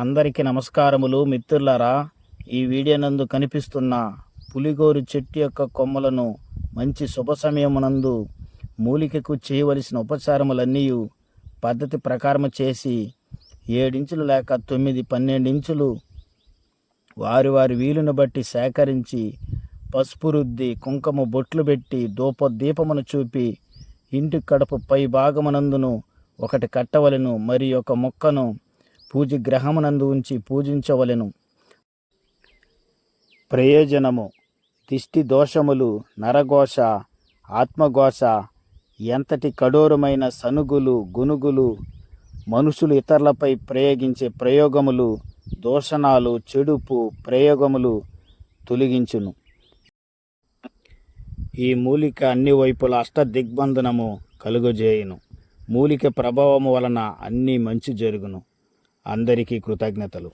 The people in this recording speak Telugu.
అందరికీ నమస్కారములు మిత్రులారా. ఈ వీడియో నందు కనిపిస్తున్న పులిగోరు చెట్టు యొక్క కొమ్మలను మంచి శుభ సమయమునందు మూలికకు చేయవలసిన ఉపచారములన్నీ పద్ధతి ప్రకారం చేసి ఏడించులు లేక తొమ్మిది పన్నెండు ఇంచులు వారి వారి వీలును బట్టి సేకరించి పసుపు రుద్ది కుంకుమ బొట్లు పెట్టి దూప దీపమును చూపి ఇంటి కడుపు పై భాగమునందును ఒకటి కట్టవలెను. మరి ఒక మొక్కను పూజ గ్రహమునందు ఉంచి పూజించవలెను. ప్రయోజనము దిష్టి దోషములు నరఘోష ఆత్మఘోష ఎంతటి కఠోరమైన సనుగులు గునుగులు మనుషులు ఇతరులపై ప్రయోగించే ప్రయోగములు దోషణాలు చెడుపు ప్రయోగములు తొలగించును. ఈ మూలిక అన్ని వైపుల అష్ట దిగ్బంధనము కలుగజేయును. మూలిక ప్రభావము వలన అన్నీ మంచి జరుగును. అందరికీ కృతజ్ఞతలు.